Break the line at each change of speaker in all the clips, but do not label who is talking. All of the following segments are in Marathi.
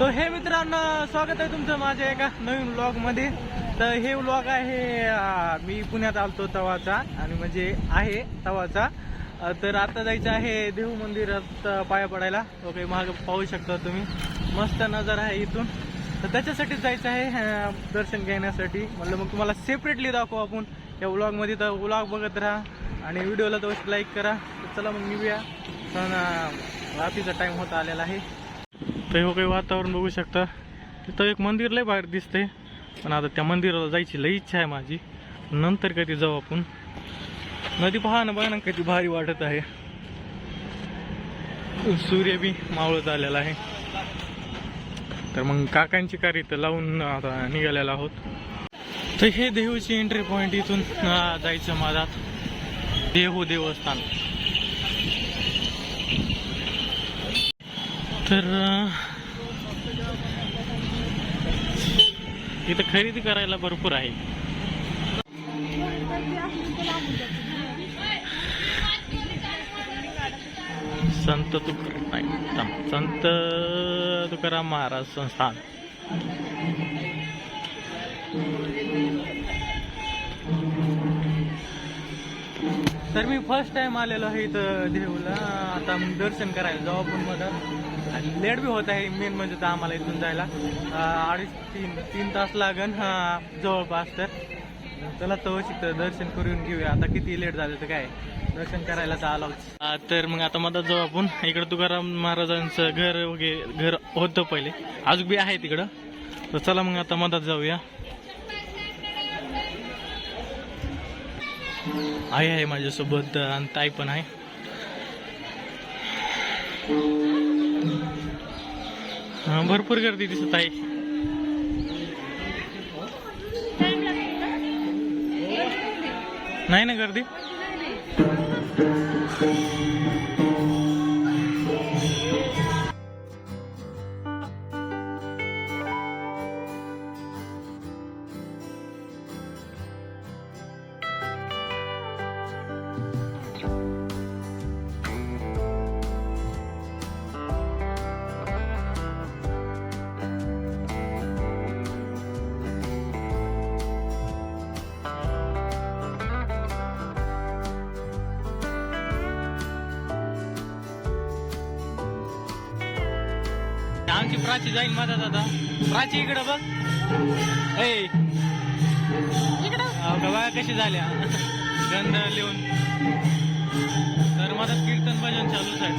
तर हे मित्रांनो स्वागत आहे तुमचं माझ्या एका नवीन व्लॉगमध्ये तर हे व्लॉग आहे मी पुण्यात आलतो तवाचा आणि म्हणजे आहे तवाचा. तर आता जायचं आहे देहू मंदिरात पाया पडायला. ओके माग पाहू शकता तुम्ही. मस्त नजर आहे इथून. तर त्याच्यासाठीच जायचं आहे दर्शन घेण्यासाठी. म्हणलं मग तुम्हाला सेपरेटली दाखवू आपण. या व्लॉगमध्ये तर व्लॉग बघत राहा आणि व्हिडिओला तर लाईक करा. तर चला मग निघूया. पण रात्रीचा टाईम होता आलेला आहे. तर हो काही वातावरण बघू शकता. तिथं एक मंदिर लय बाहेर दिसतंय. पण आता त्या मंदिराला जायची लई इच्छा आहे माझी. नंतर कधी जाऊ आपण. नदी पहा ना बघा ना किती भारी वाटत आहे. सूर्य बी मावळत आलेला आहे. तर मग काकांची कार इथं लावून आता निघालेला आहोत. तर हे देहूची एंट्री पॉईंट इथून जायचं माझात देहू देवस्थान. तर इथं खरेदी करायला भरपूर आहे. संत तुकाराम नाही संत तुकाराम महाराज संस्थान. तर मी फर्स्ट टाइम आलेलो आहे इथं देऊला आता दर्शन करायला जाऊ आपण मला आणि लेट बी होत आहे मेन म्हणजे तर आम्हाला इथून जायला. अडीच तीन तीन तास लागन जवळपास तर. चला तर शिकतो दर्शन करून घेऊया. आता किती लेट झालं तर काय? दर्शन करायला तर आलो. तर मग आता मधात जाऊ आपण. इकडं तुकाराम महाराजांचं घर वगैरे घर होतं पहिले. अजून बी आहे तिकडं. तर चला मग आता मधात जाऊया. आई आहे माझ्यासोबत आणि ताई पण आहे. भरपूर गर्दी दिसत आहे. नाही ना गर्दी? प्राची जाईल माझा दादा. प्राची इकडं बघ. ए. बघा कशी झाल्या? गंध लिहून. तर माझं कीर्तन भजन चालूच आहे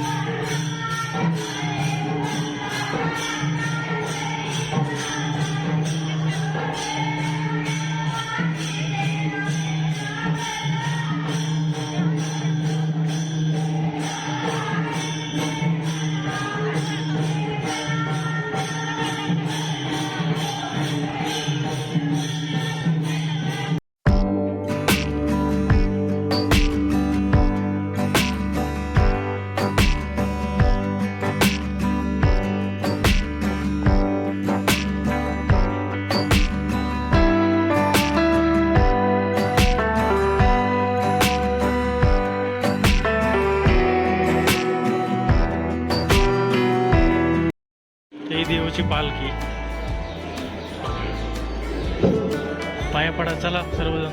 पाया पडा चला सर्वजण.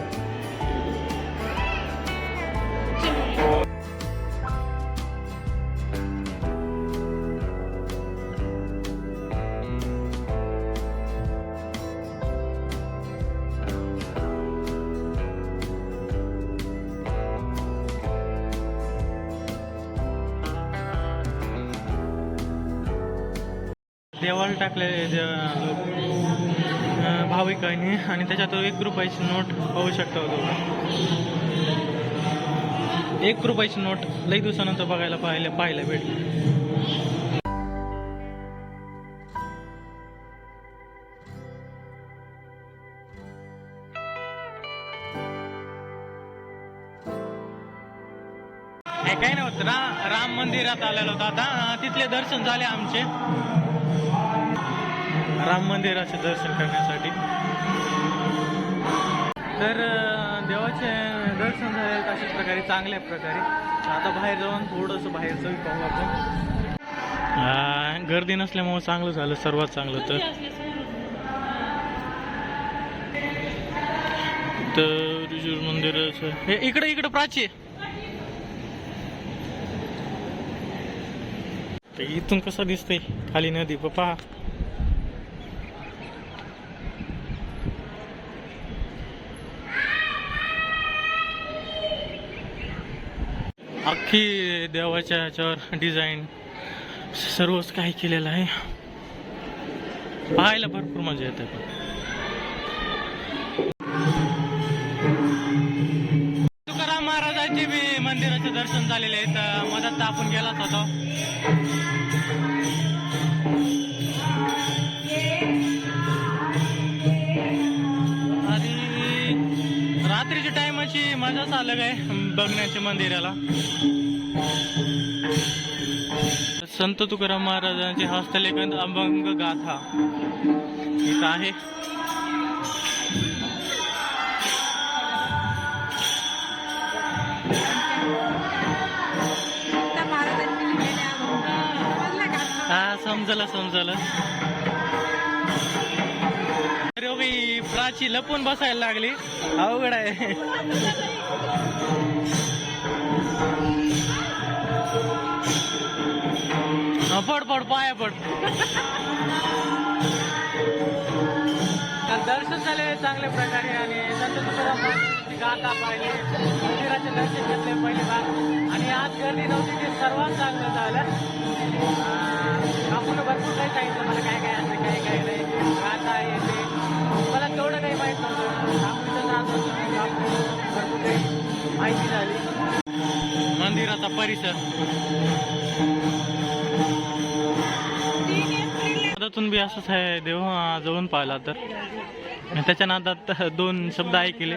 देवाला टाकले भाविकांनी आणि त्याच्यात एक रुपयाची नोट पाहू शकता होतो एक रुपयाची नोट लई दिवसानंतर बघायला पाहायला पाहायला भेटली. हे नव्हतं ना राम मंदिरात आलेलो होता आता. तिथले दर्शन झाले आमचे. राम मंदिराचे दर्शन करण्यासाठी. तर देवाचे दर्शन झाले अशाच प्रकारे चांगल्या प्रकारे. आता बाहेर जाऊन थोडंसं बाहेरचं पाहू आपण. गर्दी नसल्यामुळे चांगलं झालं सर्वात चांगलं तर. तर मंदिर मंदिराचं हे इकडे इकडे प्राची. इथून कसं दिसतंय? खाली नदी पप्पा. अख्खी देवाच्या ह्याच्यावर डिझाईन सर्वच काही केलेलं आहे. पाहायला भरपूर मजा येते पण. तुकाराम महाराजांचे बी मंदिराचे दर्शन झालेले आहेत मदत आपण गेलाच होतो. आणि रात्रीच्या टायमाची मजाच अलग आहे. बघण्याच्या मंदिराला. संत तुकाराम महाराजांचे हस्तलेखन अभंग गाथा. इथं आहे? हा समजलं समजलं. काची लपून बसायला लागली. अवघड आहे. पड पड पाया पड. दर्शन झाले चांगल्या प्रकारे आणि संत तुकाराम महाराजांची मंदिराचे दर्शन घेतले पहिले भाग. आणि आज गर्दी नव्हती ते सर्वात चांगलं झालं. आपण भरपूर काही सांगितलं. मला काय काय असं काय काय नाही. गाता येते. मला तेवढं काही माहीत नव्हतं. माहिती झाली मंदिराचा परिसर. नादातून बी असंच आहे देव जवळून पाहिला तर. त्याच्या नादात दोन शब्द ऐकले.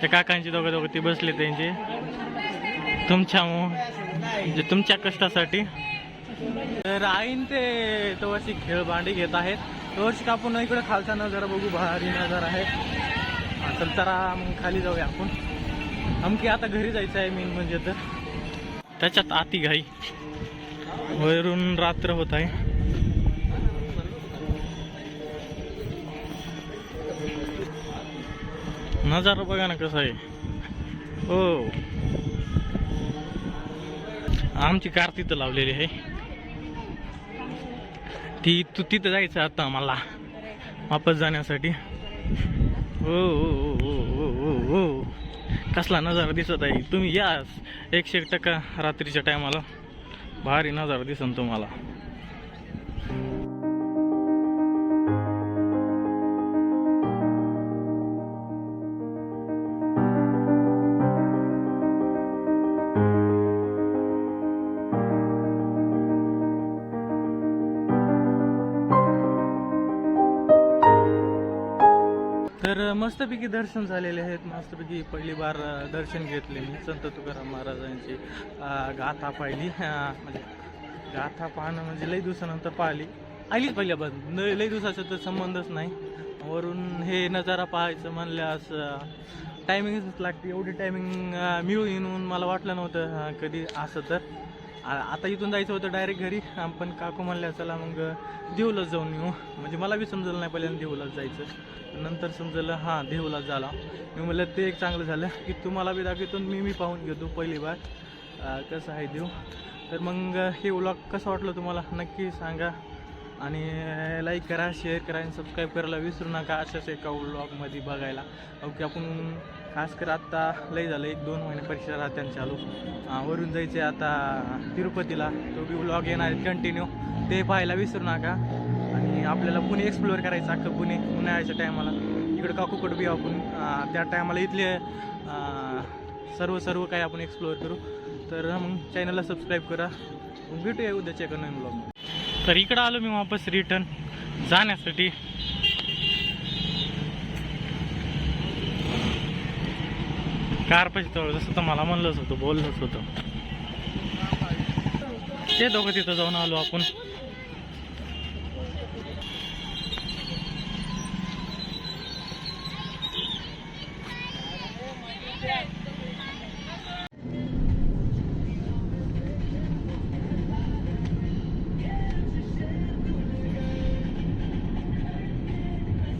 त्या काकांचे दोघं दोघं ते बसले त्यांचे. तुमच्या म्हणजे तुमच्या कष्टासाठी. तर आईन ते तवशी खेळ भांडी घेत आहेत. तवशी आपण इकडे खालचा नजारा बघू भारी नजारा आहे. असेल तर मग खाली जाऊया आपण. आमकी आता घरी जायचं आहे मेन म्हणजे तर. त्याच्यात आती घाई. वरून रात्र होत आहे. नजारा बघा ना कसा आहे. हो. आमची कार तिथं लावलेली आहे. ती तू तिथं जायचं आता आम्हाला वापस जाण्यासाठी. हो हो हो, हो हो हो. कसला नजारा दिसत आहे? तुम्ही या एकशे एक टक्का रात्रीच्या टायमाला. भारी नजारा दिसन तुम्हाला. तर मस्तपैकी दर्शन झालेले आहेत. मस्तपैकी पहिली बार दर्शन घेतले मी संत तुकाराम महाराजांची गाथा पाहिली. म्हणजे गाथा पाहणं म्हणजे लई दिवसानंतर पाहिली. आलीच पहिल्यापासून लई दिवसाचा तर संबंधच नाही. वरून हे नजारा पाहायचं म्हणल्यास टायमिंगच लागते. एवढी टायमिंग मिळून येऊन मला वाटलं नव्हतं कधी असं तर. आता इथून जायचं होतं डायरेक्ट घरी. आपण काकू म्हणल्या चला मग देऊलाच जाऊन येऊ. म्हणजे मला बी समजलं नाही पहिल्यांदा देऊलाच जायचं. नंतर समजलं हां देऊलाच झाला. मी म्हणलं ते एक चांगलं झालं की तुम्हाला बी दाखवतो मी मी पाहून घेतो पहिली बार. कसं आहे देऊ. तर मग हे व्लॉग कसं वाटलं तुम्हाला? नक्की सांगा. आणि लाईक करा शेअर करा आणि सबस्क्राईब करायला विसरू नका अशाच एका व्लॉगमध्ये बघायला. ओके आपण खास कर आत्ता लई झालं एक दोन महिने परीक्षा राहत्या चालू. वरून जायचे आता तिरुपतीला. तो बी व्लॉग येणार आहेत कंटिन्यू ते पाहायला विसरू नका. आणि आपल्याला पुणे एक्सप्लोअर करायचं अख्खं पुणे उन्हाळ्याच्या टायमाला. इकडं काकूकड बी आपण त्या टायमाला इथले सर्व सर्व काही आपण एक्सप्लोअर करू. तर मग चॅनलला सबस्क्राईब करा. मग भेटूया उद्याच्या एका नवीन ब्लॉग तर इकडं आलो मी वापस रिटर्न जाण्यासाठी. कार पाहिजे जसं तर मला म्हणलंच होतं बोललंच होतं. ते दोघं तिथं जाऊन आलो आपण.